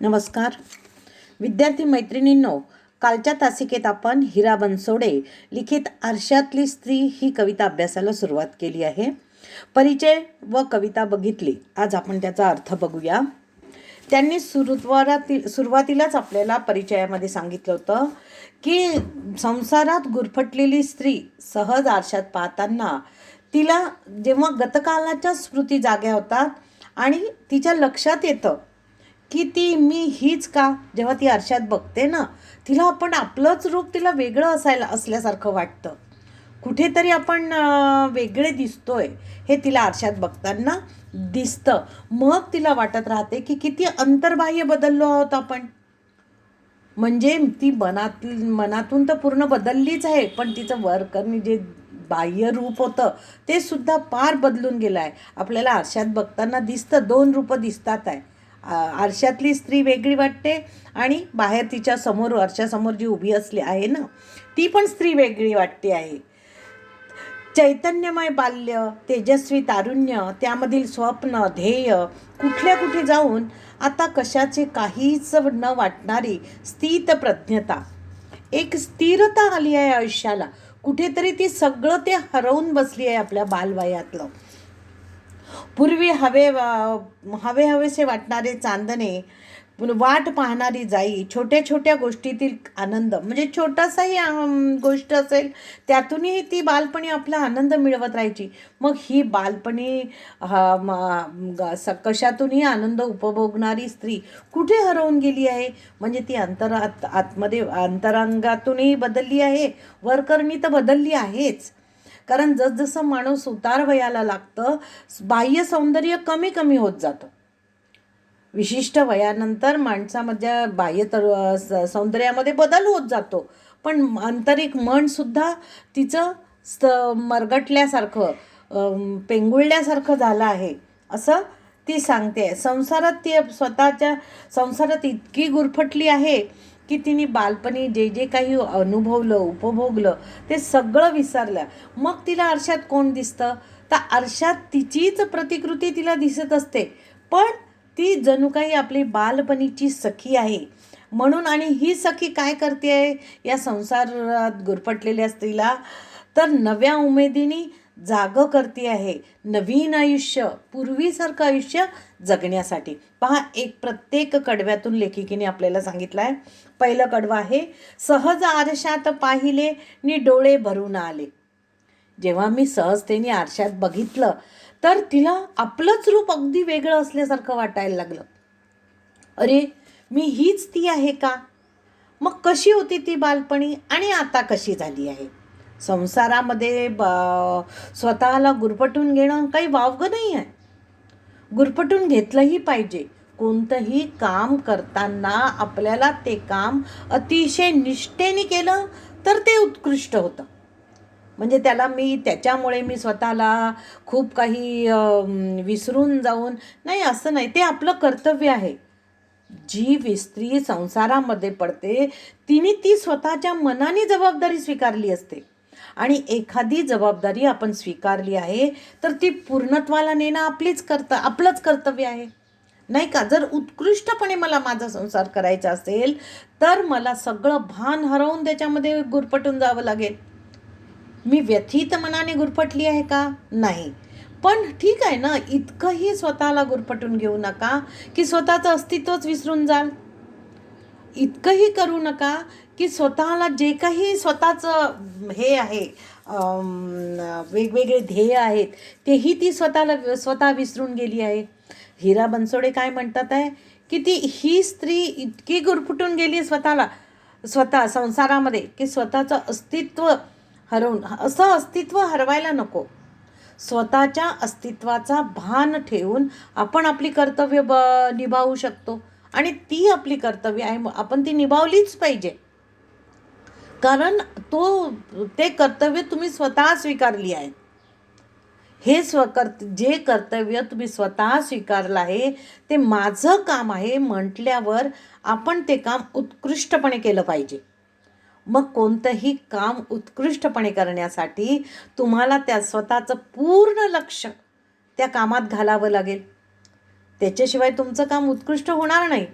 नमस्कार. विद्यार्थी मैत्रिणींनो कालच्या तासिकेत आपण हिरा बनसोडे लिखित आरशातली स्त्री ही कविता अभ्यासाला सुरुवात केली आहे. परिचय व कविता बघितली. आज आपण त्याचा अर्थ बघूया. त्यांनी सुरुवाती सुरुवातीलाच आपल्याला परिचयामध्ये सांगितलं होतं की संसारात गुरफटलेली स्त्री सहज आरशात पाहताना तिला जेव्हा गतकालाच्या स्मृती जाग्या होतात आणि तिच्या लक्षात येतं की ती मी हीच का? जेव्हा ती आरशात बघते ना तिला आपण आपलंच रूप तिला वेगळं असायला असल्यासारखं वाटतं. कुठेतरी आपण वेगळे दिसतोय हे तिला आरशात बघताना दिसतं. मग तिला वाटत राहते की किती अंतर्बाह्य बदललो आहोत आपण. म्हणजे ती मनात मनातून तर पूर्ण बदललीच आहे पण तिचं वर्करनी जे बाह्य रूप होतं ते सुद्धा फार बदलून गेलं आहे आपल्याला आरशात बघताना दिसतं दोन रूपं दिसतात आहे. आरशातली स्त्री वेगळी वाटते आणि बाहेर तिच्या समोर आरशासमोर जी उभी असली आहे ना ती पण स्त्री वेगळी वाटते आहे. चैतन्यमय बाल्य तेजस्वी तारुण्य त्यामधील स्वप्न ध्येय कुठल्या कुठे जाऊन आता कशाचे काहीच न वाटणारी स्थित प्रज्ञता. एक स्थिरता आली आहे आयुष्याला. कुठेतरी ती सगळं ते हरवून बसली आहे आपल्या बालवयातलं. पूर्वी हवे हवे हवेसे वाटणारे चांदणे वाट पाहणारी जाई छोट्या छोट्या गोष्टीतील आनंद. म्हणजे छोटासाही गोष्ट असेल त्यातूनही ती बालपणी आपला आनंद मिळवत राहायची. मग ही बालपणी ग- स- कशातूनही आनंद उपभोगणारी स्त्री कुठे हरवून गेली आहे? म्हणजे ती अंतर आत आतमध्ये अंतरंगातूनही बदलली आहे. वरकरणी तर बदलली आहेच. कारण जसजसं माणूस उतार वयाला लागतं बाह्य सौंदर्य कमी कमी होत जातं. विशिष्ट वयानंतर माणसामध्ये बाह्य तर स- सौंदर्यामध्ये बदल होत जातो. पण आंतरिक मनसुद्धा तिचं स मरगटल्यासारखं पेंगुळल्यासारखं झालं आहे असं ती सांगते. संसारात ती स्वतःच्या संसारात इतकी गुरफटली आहे की तिने बालपणी जे जे काही अनुभवलं उपभोगलं ते सगळं विसरलं मग तिला आरशात कोण दिसतं? तर आरशात तिचीच प्रतिकृती तिला दिसत असते. पण ती जणू काही आपली बालपणीची सखी आहे. म्हणून आणि ही सखी काय करते आहे या संसारात गुरफटलेल्या स्त्रीला. तर नव्या उमेदीने जाग करते आहे. नवीन आयुष्य पूर्वीसारखं आयुष्य जगण्यासाठी. पहा एक प्रत्येक कडव्यातून लेखिकेने आपल्याला सांगितलं आहे पहिलं कडवं आहे सहज आरशात पाहिले नि डोळे भरून आले. जेव्हा मी सहजतेने आरशात बघितलं तर तिला आपलंच रूप अगदी वेगळं असल्यासारखं वाटायला लागलं. अरे मी हीच ती आहे का? मग कशी होती ती बालपणी आणि आता कशी झाली आहे? संसारामध्ये ब स्वतःला गुरपटून घेणं काही वावगं नाही आहे. गुरपटून घेतलंही पाहिजे. कोणतंही काम करताना आपल्याला ते काम अतिशय निष्ठेने केलं तर ते उत्कृष्ट होतं. म्हणजे त्याला मी त्याच्यामुळे मी स्वतःला खूप काही विसरून जाऊन नाही असं नाही ते आपलं कर्तव्य आहे. जी विस्त्री संसारामध्ये पडते तिने ती स्वतःच्या मनाने जबाबदारी स्वीकारली असते. आणि एखादी जबाबदारी आपण स्वीकारली आहे तर ती पूर्णत्वाला नेणं आपलीच कर्त आपलंच कर्तव्य आहे. नाही का? जर उत्कृष्टपणे मला माझा संसार करायचा असेल तर मला सगळं भान हरवून त्याच्यामध्ये गुरपटून जावं लागेल. मी व्यथित मनाने गुरपटली आहे का? नाही. पण ठीक आहे ना इतकंही स्वतःला गुरपटून घेऊ नका की स्वतःचं अस्तित्वच विसरून जाल. इतकंही करू नका की स्वतःला जे काही स्वतःचं हे आहे वेगवेगळे ध्येय आहेत तेही ती स्वतःला स्वतः विसरून गेली आहे. हिरा बनसोडे काय म्हणतात आहे? की ती ही स्त्री इतकी गुरफुटून गेली स्वतःला स्वतः संसारामध्ये की स्वतःचं अस्तित्व हरवून असं अस्तित्व हरवायला नको. स्वतःच्या अस्तित्वाचा भान ठेवून आपण आपली कर्तव्य ब निभावू शकतो. आणि ती आपली कर्तव्य आहे. मग आपण ती निभावलीच पाहिजे. कारण तो ते कर्तव्य तुम्ही स्वतः स्वीकारली आहे. हे स्वकर्त जे कर्तव्य तुम्ही स्वतः स्वीकारलं आहे ते माझं काम आहे म्हटल्यावर आपण ते काम उत्कृष्टपणे केलं पाहिजे. मग कोणतंही काम उत्कृष्टपणे करण्यासाठी तुम्हाला त्या स्वतःचं पूर्ण लक्ष त्या कामात घालावं लागेल. त्याच्याशिवाय तुमचं काम उत्कृष्ट होणार नाही.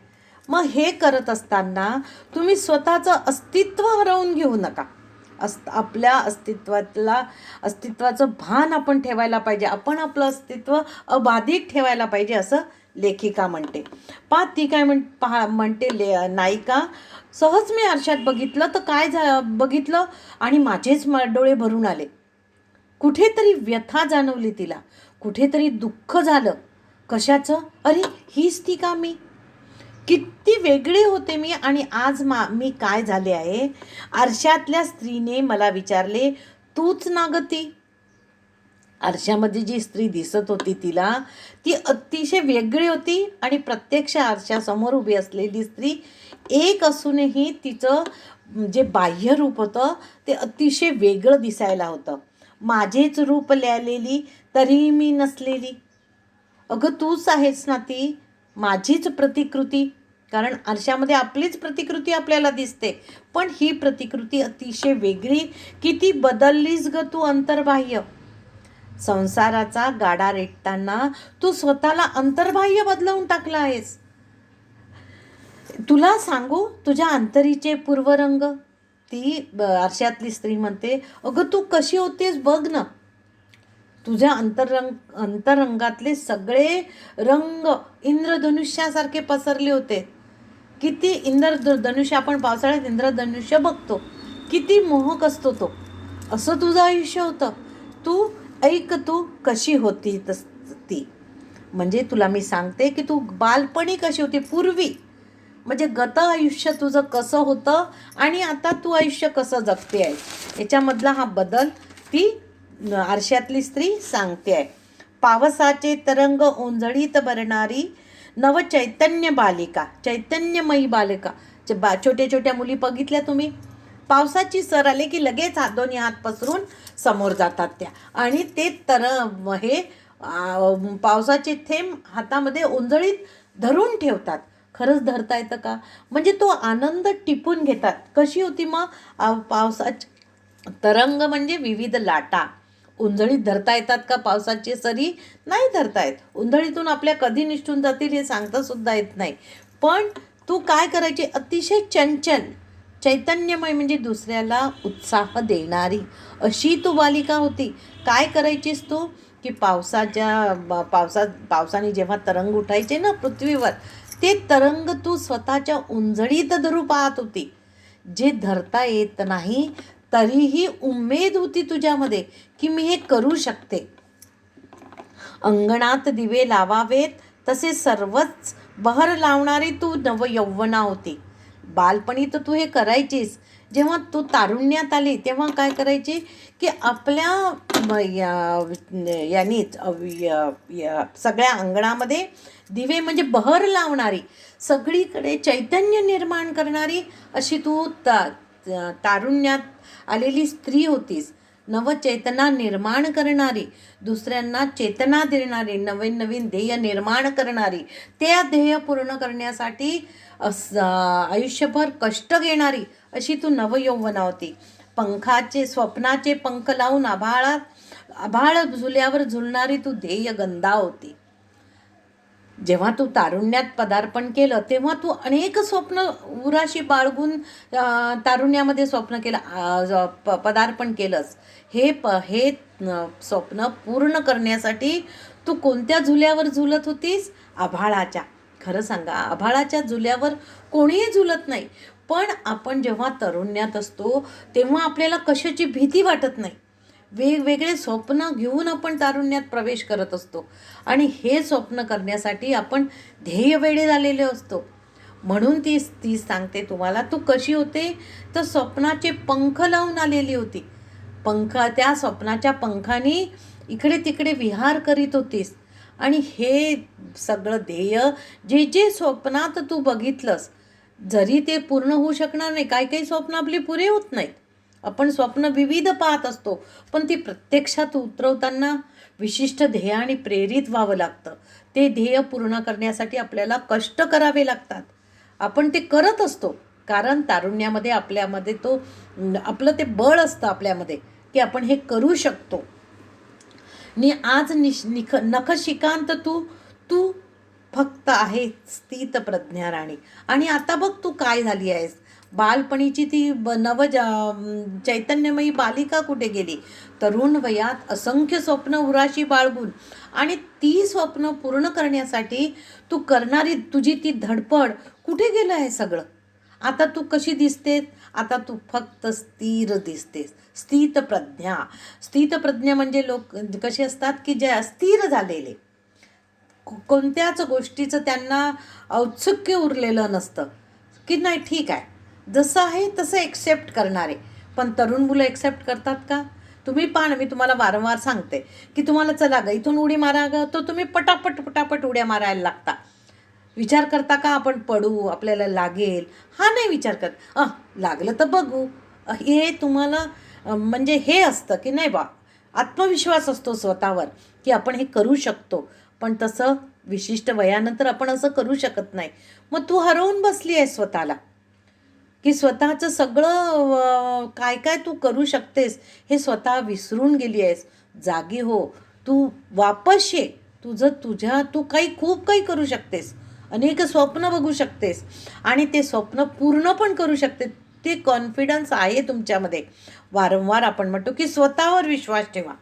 मग हे करत असताना तुम्ही स्वतःचं अस्तित्व हरवून घेऊ नका. अस आपल्या अस्तित्वातला अस्तित्वाचं भान आपण ठेवायला पाहिजे. आपण आपलं अस्तित्व अबाधित ठेवायला पाहिजे असं लेखिका म्हणते. पा ती काय म्हण पहा म्हणते ले नायिका सहज मी आरशात बघितलं तर काय झा बघितलं? आणि माझेच डोळे भरून आले. कुठेतरी व्यथा जाणवली तिला. कुठेतरी दुःख झालं. कशाचं? अरे हीच ती का मी? किती वेगळी होते मी आणि आज मा मी काय झाले आहे? आरशातल्या स्त्रीने मला विचारले तूच ना ग ती? आरशामध्ये जी स्त्री दिसत होती तिला ती अतिशय वेगळी होती आणि प्रत्यक्ष आरशासमोर उभी असलेली स्त्री एक असूनही तिचं जे बाह्य रूप होतं ते अतिशय वेगळं दिसायला होतं. माझेच रूप लिहिलेली तरीही मी नसलेली. अगं तूच आहेस ना ती. माझीच प्रतिकृती. कारण आरशामध्ये आपलीच प्रतिकृती आपल्याला दिसते. पण ही प्रतिकृती अतिशय वेगळी किती बदललीस ग तू अंतर्बाह्य. संसाराचा गाडा रेटताना तू स्वतःला अंतर्बाह्य बदलवून टाकला आहेस. तुला सांगू तुझ्या अंतरीचे पूर्वरंग. ती आरशातली स्त्री म्हणते अगं तू कशी होतीस बघ ना. तुझ्या अंतरंग अंतरंगातले सगळे रंग इंद्रधनुष्यासारखे पसरले होते. किती इंद्र धनुष्य आपण पावसाळ्यात इंद्रधनुष्य बघतो. किती मोहक असतो तो. असं तुझं आयुष्य होतं. तू ऐक तू कशी होती तस ती म्हणजे तुला मी सांगते की तू बालपणी कशी होती पूर्वी. म्हणजे गत आयुष्य तुझं कसं होतं आणि आता तू आयुष्य कसं जगते आहे याच्यामधला हा बदल ती आरशातली स्त्री सांगते आहे पावसाचे तरंग ओंजळीत भरणारी नवचैतन्य बालिका चैतन्यमयी बालिका. जे बा छोट्या छोट्या मुली बघितल्या तुम्ही? पावसाची सर आले की लगेच हात दोन्ही हात पसरून समोर जातात त्या. आणि ते तर हे पावसाचे थेंब हातामध्ये ओंजळीत धरून ठेवतात. खरंच धरता येतं का? म्हणजे तो आनंद टिपून घेतात. कशी होती मग? पावसाची तरंग म्हणजे विविध लाटा. उंजळीत धरता येतात का पावसाची? सरी नाही धरता येत. उंधळीतून आपल्या कधी निष्ठून जातील हे सांगता सुद्धा येत नाही. पण तू काय करायची? अतिशय चंचल चैतन्यमय म्हणजे दुसऱ्याला उत्साह देणारी. अशी तू बालिका होती. काय करायचीस तू? की पावसाच्या पावसात पावसाने जेव्हा तरंग उठायचे ना पृथ्वीवर ते तरंग तू स्वतःच्या उंजळीत धरू पाहत होती. जे धरता येत नाही तरीही उमेद होती तुझ्यामध्ये की मी हे करू शकते. अंगणात दिवे लावावेत तसे सर्वच बहर लावणारी तू नवयौवना होती. बालपणी तर तू हे करायचीस जेव्हा तू तारुण्यात आली तेव्हा काय करायची? की आपल्या या- यानीच सगळ्या अंगणामध्ये दिवे म्हणजे बहर लावणारी सगळीकडे चैतन्य निर्माण करणारी अशी तू ता तारुण्यात आलेली स्त्री होतीस. नवचेतना निर्माण करणारी दुसऱ्यांना चेतना देणारी नवीन नवीन ध्येय निर्माण करणारी त्या ध्येय पूर्ण करण्यासाठी आयुष्यभर कष्ट घेणारी अशी तू नवयौवना होती. पंखाचे स्वप्नाचे पंख लावून आभाळात आभाळ झुल्यावर झुलणारी तू ध्येय गंधा होती. जेव्हा तू तारुण्यात पदार्पण केलं तेव्हा तू अनेक स्वप्न उराशी बाळगून तारुण्यामध्ये स्वप्न केलं प- पदार्पण केलंस. हे प हे स्वप्न पूर्ण करण्यासाठी तू कोणत्या झुल्यावर झुलत होतीस? आभाळाच्या. खरं सांगा आभाळाच्या झुल्यावर कोणीही झुलत नाही. पण आपण जेव्हा तरुण्यात असतो तेव्हा आपल्याला कशाची भीती वाटत नाही. वेगवेगळे स्वप्न घेऊन आपण तारुण्यात प्रवेश करत असतो. आणि हे स्वप्न करण्यासाठी आपण ध्येय वेळे झालेले असतो. म्हणून ती ती सांगते तुम्हाला तू कशी होते? तर स्वप्नाचे पंख लावून आलेली होती. पंख त्या स्वप्नाच्या पंखानी इकडे तिकडे विहार करीत होतीस. आणि हे सगळं ध्येय जे जे स्वप्नात तू बघितलंस जरी ते पूर्ण होऊ शकणार नाही काही काही स्वप्न आपली पुरे होत नाहीत. आपण स्वप्न विविध पाहत असतो पण ती प्रत्यक्षात उतरवताना विशिष्ट ध्येयाने प्रेरित व्हावं लागतं. ते ध्येय पूर्ण करण्यासाठी आपल्याला कष्ट करावे लागतात. आपण ते करत असतो कारण तारुण्यामध्ये आपल्यामध्ये तो आपलं ते बळ असतं आपल्यामध्ये की आपण हे करू शकतो. नि आज निश निख नखशिकांत तू तू फक्त आहे स्थित प्रज्ञा राणी. आणि आता बघ तू काय झाली आहेस. बालपणीची ती ब नव चैतन्यमयी बालिका कुठे गेली? तरुण वयात असंख्य स्वप्न उराशी बाळगून आणि ती स्वप्न पूर्ण करण्यासाठी तू करणारी तुझी ती धडपड कुठे गेलं आहे सगळं? आता तू कशी दिसतेस? आता तू फक्त स्थिर दिसतेस. स्थित प्रज्ञा. स्थित प्रज्ञा म्हणजे लोक कसे असतात की जे अस्थिर झालेले. कोणत्याच गोष्टीचं त्यांना औत्सुक्य उरलेलं नसतं. की नाही ठीक आहे. जसं आहे तसं एक्सेप्ट करणारे. पण तरुण मुलं एक्सेप्ट करतात का? तुम्ही पहा मी तुम्हाला वारंवार सांगते की तुम्हाला चला ग इथून उडी मारा ग तर तुम्ही पटापट पटापट उड्या मारायला लागता. विचार करता का आपण पडू आपल्याला लागेल? हा नाही विचार करत. अह लागलं तर बघू. हे तुम्हाला म्हणजे हे असतं की नाही बा आत्मविश्वास असतो स्वतःवर की आपण हे करू शकतो. पण तसं विशिष्ट वयानंतर आपण असं करू शकत नाही. मग तू हरवून बसली आहे स्वतःला. की स्वतःचं सगळं काय काय तू करू शकतेस हे स्वतः विसरून गेली आहेस. जागी हो. तू वापस ये. तुझं तुझ्या तू काही खूप काही करू शकतेस. अनेक स्वप्न बघू शकतेस. आणि ते स्वप्न पूर्ण पण करू शकते. ते कॉन्फिडन्स आहे तुमच्यामध्ये. वारंवार आपण म्हणतो की स्वतःवर विश्वास ठेवा.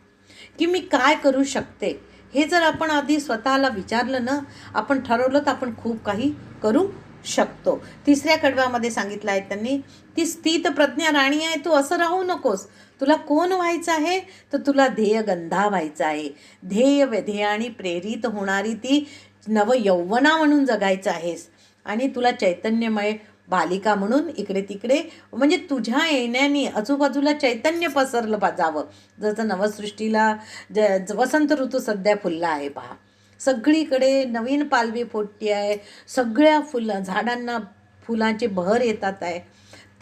की मी काय करू शकते? हे जर आपण आधी स्वतःला विचारलं ना आपण ठरवलं तर आपण खूप काही करू शकतो. तिसऱ्या कडव्यामध्ये सांगितलं आहे त्यांनी ती स्थित प्रज्ञा राणी आहे तू असं राहू नकोस. तुला कोण व्हायचं आहे? तर तुला ध्येयगंधा व्हायचा आहे. ध्येय ध्येयाने प्रेरित होणारी ती नव यौवना म्हणून जगायचं आहेस. आणि तुला चैतन्यमय बालिका म्हणून इकडे तिकडे म्हणजे तुझ्या येण्याने आजूबाजूला चैतन्य पसरलं पा जावं. जसं नवसृष्टीला ज ज- वसंत ऋतू सध्या फुलला आहे पहा. सगळीकडे नवीन पालवी फुटती आहे. सगळ्या फुलं झाडांना फुलांचे बहर येतात आहे.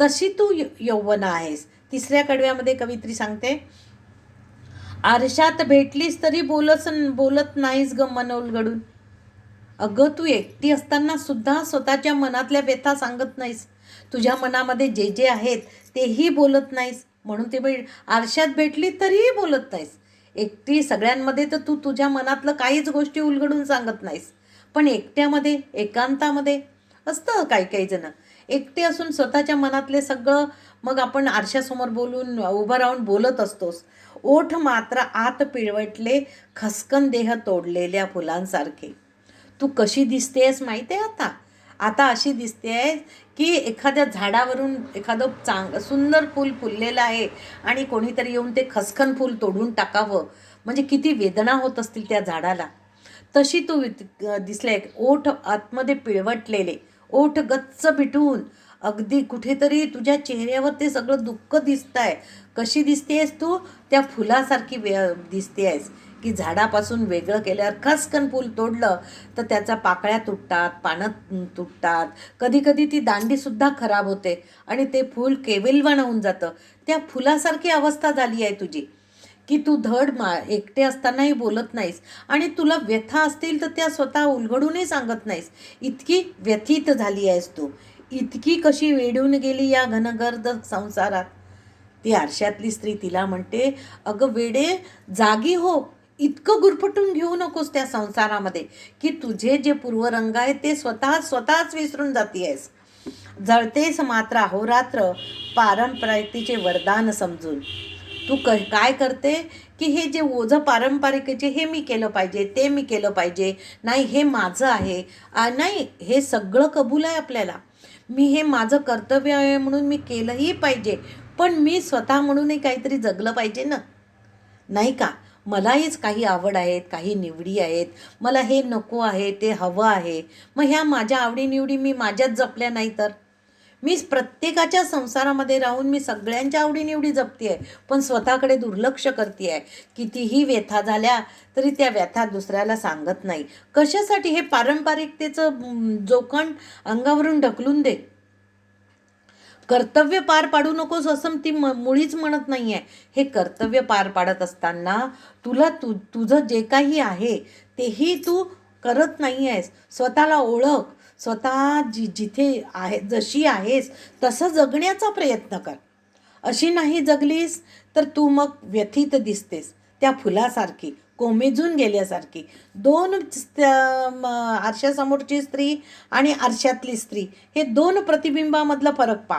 तशी तू य आहेस. तिसऱ्या कडव्यामध्ये कवित्री सांगते आरशात भेटलीस तरी बोलस बोलत नाहीस ग मन उलगडून. अगं तू एकटी असताना सुद्धा स्वतःच्या मनातल्या व्यथा सांगत नाहीस. तुझ्या मनामध्ये जे जे आहेत तेही बोलत नाहीस. म्हणून ते भेट आरशात भेटली तरीही बोलत नाहीस. एकटी सगळ्यांमध्ये तर तू तुझ्या मनातलं काहीच गोष्टी उलगडून सांगत नाहीस. पण एकट्यामध्ये एकांतामध्ये असतं काही काही जणं. एकटे असून स्वतःच्या मनातले सगळं मग आपण आरशासमोर बोलून उभं राहून बोलत असतोस. ओठ मात्र आत पिळवटले खसकन देह तोडलेल्या फुलांसारखे. तू कशी दिसतेस माहिती आहे आता? आता अशी दिसते आहे की एखाद्या झाडावरून एखादं चांग सुंदर फूल फुललेलं आहे आणि कोणीतरी येऊन ते खसखन फूल तोडून टाकावं. म्हणजे किती वेदना होत असतील त्या झाडाला. तशी तू दिसले. ओठ आतमध्ये पिळवटलेले. ओठ गच्च पिटून. अगदी कुठेतरी तुझ्या चेहऱ्यावर ते सगळं दुःख दिसत आहे कशी दिसतेस तू? त्या फुलासारखी वे आहेस की झाडापासून वेगळं केल्यावर खसकन फूल तोडलं तर त्याचा पाकळ्या तुटतात पानं तुटतात. कधी कधी ती दांडीसुद्धा खराब होते आणि ते फूल केविलवाण होऊन जातं. त्या फुलासारखी अवस्था झाली आहे तुझी की तू धड मा एकटे असतानाही बोलत नाहीस आणि तुला व्यथा असतील तर त्या स्वतः उलगडूनही सांगत नाहीस. इतकी व्यथित झाली आहेस तू. इतकी कशी वेढून गेली या घनगर्द संसारात? ती आरशातली स्त्री तिला म्हणते अगं वेडे जागी हो. इतकं गुरफटून घेऊ नकोस त्या संसारामध्ये की तुझे जे पूर्वरंग आहे ते स्वतः स्वतःच विसरून जाती आहेस जळतेस मात्र अहोरात्र पारंपरिकतेचे वरदान समजून. तू क काय करते? की हे जे ओझं पारंपरिकेचे हे मी केलं पाहिजे ते मी केलं पाहिजे. नाही हे माझं आहे. नाही हे सगळं कबूल आहे आपल्याला. मी हे माझं कर्तव्य आहे म्हणून मी केलंही पाहिजे पण मी स्वतः म्हणूनही काहीतरी जगलं पाहिजे ना? नाही का? मलाहीच काही आवड आहेत काही निवडी आहेत. मला हे नको आहे ते हवं आहे. मग ह्या माझ्या आवडीनिवडी मी माझ्याच जपल्या नाही तर? मी प्रत्येकाच्या संसारामध्ये राहून मी सगळ्यांच्या आवडीनिवडी जपते आहे पण स्वतःकडे दुर्लक्ष करते आहे कितीही व्यथा झाल्या तरी त्या व्यथा दुसऱ्याला सांगत नाही. कशासाठी हे पारंपरिकतेचं म, जोखण अंगावरून ढकलून दे? कर्तव्य पार पाडू नकोस असं ती म मुळीच म्हणत नाही आहे हे कर्तव्य पार पाडत असताना तुला तु तुझं जे काही आहे तेही तू करत नाही आहेस स्वतःला ओळख. स्वतः जी जिथे आहे जशी आहेस तसं जगण्याचा प्रयत्न कर. अशी नाही जगलीस तर तू मग व्यथित दिसतेस. त्या फुलासारखी कोमेजून गेल्यासारखी. दोन आरशासमोरची स्त्री आणि आरशातली स्त्री. हे दोन प्रतिबिंबामधला फरक पा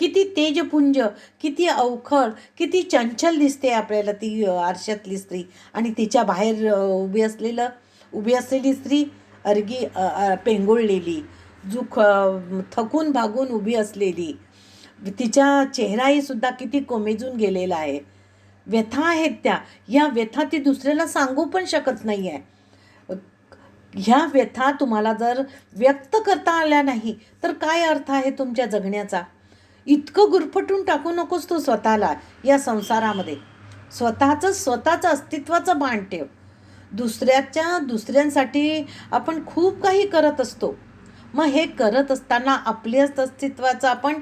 किती तेजपुंज किती अवखळ किती चंचल दिसते आपल्याला ती आरशातली स्त्री. आणि तिच्या बाहेर उभी असलेलं उभी असलेली स्त्री अर्गी पेंगुळलेली जुख थकून भागून उभी असलेली. तिच्या चेहराही सुद्धा किती कोमेजून गेलेला आहे. व्यथा आहेत त्या. या व्यथा ती दुसऱ्याला सांगू पण शकत नाही आहे ह्या व्यथा तुम्हाला जर व्यक्त करता आल्या नाही तर काय अर्थ आहे तुमच्या जगण्याचा? इतकं गुरफटून टाकू नकोस तू स्वतःला या संसारामध्ये. स्वतःचं स्वतःचं अस्तित्वाचं भान ठेव. दुसऱ्याच्या दुसऱ्यांसाठी आपण खूप काही करत असतो. मग हे करत असताना आपल्याच अस्तित्वाचा आपण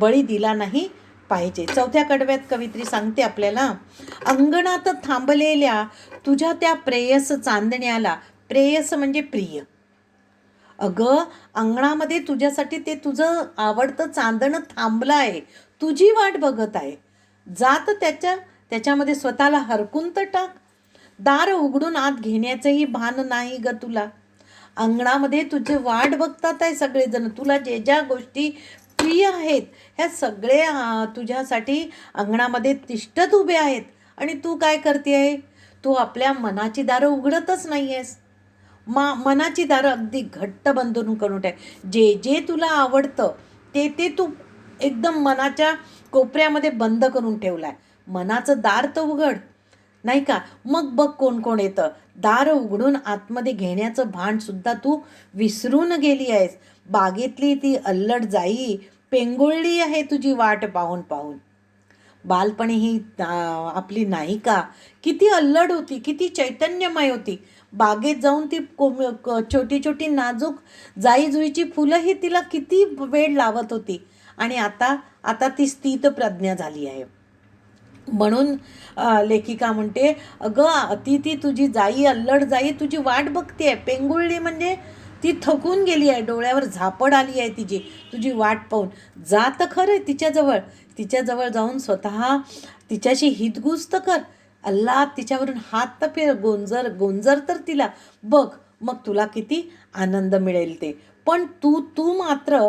बळी दिला नाही पाहिजे. चौथ्या कडव्यात कवित्री सांगते आपल्याला अंगणात थांबलेल्या तुझ्या त्या प्रेयस चांदण्याला प्रेयस म्हणजे प्रिय. अगं अंगणामध्ये तुझ्यासाठी ते तुझं आवडतं चांदणं थांबलं आहे. तुझी वाट बघत आहे. जात त्याच्या त्याच्यामध्ये स्वतःला हरकून तर टाक. दार उघडून आत घेण्याचंही भान नाही ग तुला. अंगणामध्ये तुझे वाट बघतात आहे सगळेजण. तुला जे ज्या गोष्टी प्रिय आहेत ह्या सगळे तुझ्यासाठी अंगणामध्ये तिष्ठत उभे आहेत. आणि तू काय करते आहे तू आपल्या मनाची दारं उघडतच नाही आहेस मा मनाची दारं अगदी घट्ट बंधून करून ठेव. जे जे तुला आवडतं ते ते तू एकदम मनाच्या कोपऱ्यामध्ये बंद करून ठेवला आहे मनाचं दार तर उघड नाही का? मग बघ कोण कोण येतं. दार उघडून आतमध्ये घेण्याचं भांडसुद्धा तू विसरून गेली आहेस. बागेतली ती अल्लड जाई पेंगुळली आहे तुझी वाट पाहून पाहून. बालपणी ही आपली नायिका. किती अल्लड होती किती चैतन्यमय होती. बागेत जाऊन ती कोम क- छोटी छोटी नाजूक जाईजुईची फुलंही तिला किती वेळ लावत होती. आणि आता आता ती स्थित प्रज्ञा झाली आहे. म्हणून लेखिका म्हणते अगं ती ती तुझी जाई अल्लड जाई तुझी वाट बघते पेंगुळली म्हणजे ती थकून गेली आहे. डोळ्यावर झापड आली आहे तिची. तुझी वाट पाहून. जा तर खरं तिच्याजवळ. तिच्याजवळ जाऊन स्वतः तिच्याशी हितगुस्त कर. अल्ला तिच्यावरून हात तर फिर गोंजर गोंजर तर तिला. बघ मग तुला किती आनंद मिळेल ते. पण तू तू मात्र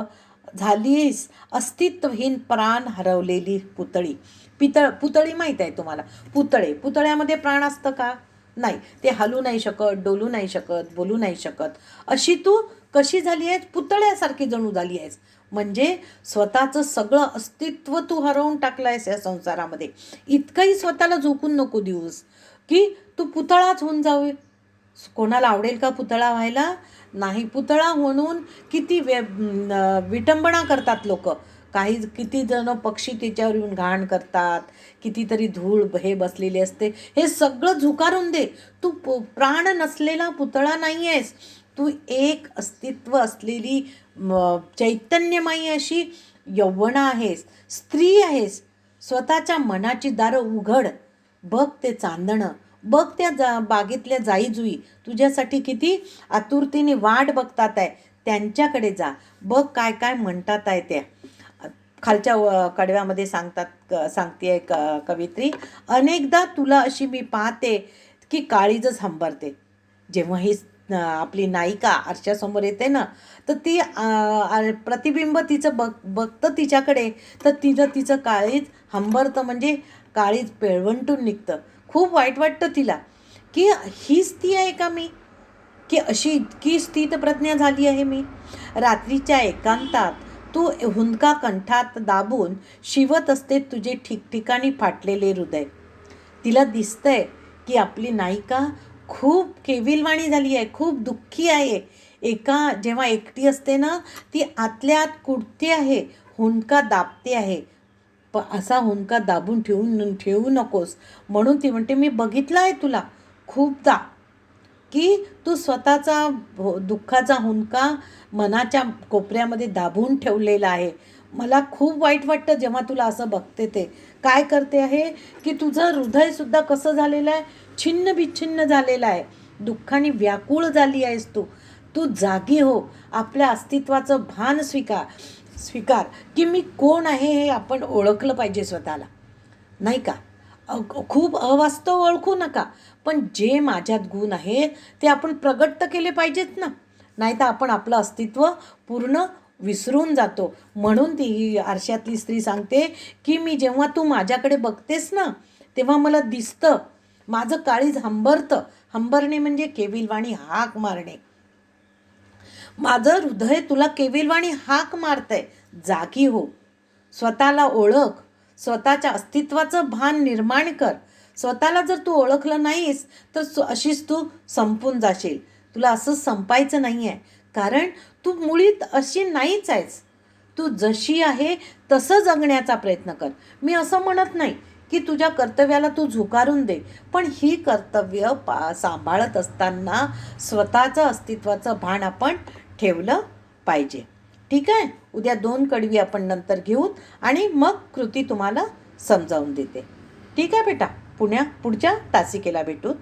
झालीस अस्तित्वहीन प्राण हरवलेली पुतळी. पितळ पुतळी माहीत आहे तुम्हाला. पुतळे. पुतळ्यामध्ये प्राण असतं का? नाही. ते हलू नाही शकत डोलू नाही शकत बोलू नाही शकत. अशी तू कशी झाली आहेस? पुतळ्यासारखी जणू झाली आहेस. म्हणजे स्वतःचं सगळं अस्तित्व तू हरवून टाकलं आहेस या संसारामध्ये. इतकंही स्वतःला झोकून नको देऊस की तू पुतळाच होऊन जावे. कोणाला आवडेल का पुतळा व्हायला? नाही पुतळा म्हणून किती वे विटंबना करतात लोक. काही किती जण पक्षी त्याच्यावर येऊन घाण करतात कितीतरी धूळ हे बसलेली असते. हे सगळं झुकारून दे. तू पु- प्राण नसलेला पुतळा नाही आहेस तू एक अस्तित्व असलेली चैतन्यमयी अशी यौवन आहेस स्त्री आहेस स्वतःच्या मनाची दारं उघड बघ ते चांदणं बघ त्या जा बागेतल्या जाईजुई तुझ्यासाठी किती आतुरतेने वाट बघतात आहे त्यांच्याकडे जा बघ काय काय म्हणतात आहे त्या. खालच्या कडव्यामध्ये सांगतात क सांगते क कवित्री अनेकदा तुला अशी मी पाहते की काळीजच हंबरते जेव्हा ही आपली नायिका आरशासमोर येते ना तर ती प्रतिबिंब तिचं बघ बघतं तिच्याकडे. तर तिचं तिचं काळीज हंबरतं म्हणजे काळीज पेळवंटून निघतं. खूप वाईट वाटतं तिला. की हीच ती आहे का मी? की अशी इतकी स्थितप्रज्ञा झाली आहे मी? रात्रीच्या एकांतात तू हुंदका कंठात दाबून शिवत असते तुझे ठिकठिकाणी फाटलेले हृदय. तिला दिसतंय की आपली नायिका खूप केविलवाणी झाली आहे खूप दुःखी आहे. एका जेव्हा एकटी असते ना ती आतल्या आत कुडते आहे हुंडका दाबते आहे. प असा हुंडका दाबून ठेवून ठेवू नकोस. म्हणून ती म्हणते मी बघितलं आहे तुला खूपदा की तू स्वतःचा दुःखाचा हुंदका मनाच्या कोपऱ्यामध्ये दाबून ठेवलेला आहे. मला खूप वाईट वाटतं जेव्हा तुला असं बघते ते. काय करते आहे की तुझं हृदयसुद्धा कसं झालेलं आहे छिन्न बिच्छिन्न झालेला आहे. दुःखाने व्याकुळ झाली आहेस तू. तू जागी हो. आपल्या अस्तित्वाचं भान स्वीकार स्वीकार की मी कोण आहे हे आपण ओळखलं पाहिजे स्वतःला. नाही का? खूप अवास्तव ओळखू नका. पण जे माझ्यात गुण आहेत ते आपण प्रगट तर केले पाहिजेत ना. नाही तर आपण आपलं अस्तित्व पूर्ण विसरून जातो. म्हणून ती ही आरशातली स्त्री सांगते की मी जेव्हा तू माझ्याकडे बघतेस ना तेव्हा मला दिसतं माझं काळीज हंबरतं. हंबरणे म्हणजे केविलवाणी हाक मारणे. माझं हृदय तुला केविलवाणी हाक मारतंय. जागी हो. स्वतःला ओळख. स्वतःच्या अस्तित्वाचं भान निर्माण कर. स्वतःला जर तू ओळखलं नाहीस तर अशीच तू संपून जाशील. तुला असं संपायचं नाही आहे कारण तू मुळीत अशी नाहीच आहेस. तू जशी आहे तसं जगण्याचा प्रयत्न कर. मी असं म्हणत नाही. की तुझ्या कर्तव्याला तू झुकारून दे. पण ही कर्तव्य पा सांभाळत असताना स्वतःचं अस्तित्वाचं भान आपण ठेवलं पाहिजे. ठीक आहे? उद्या दोन कडवी आपण नंतर घेऊ आणि मग कृती तुम्हाला समजावून देते. ठीक आहे बेटा? पुण्या पुढच्या तासिकेला भेटूत.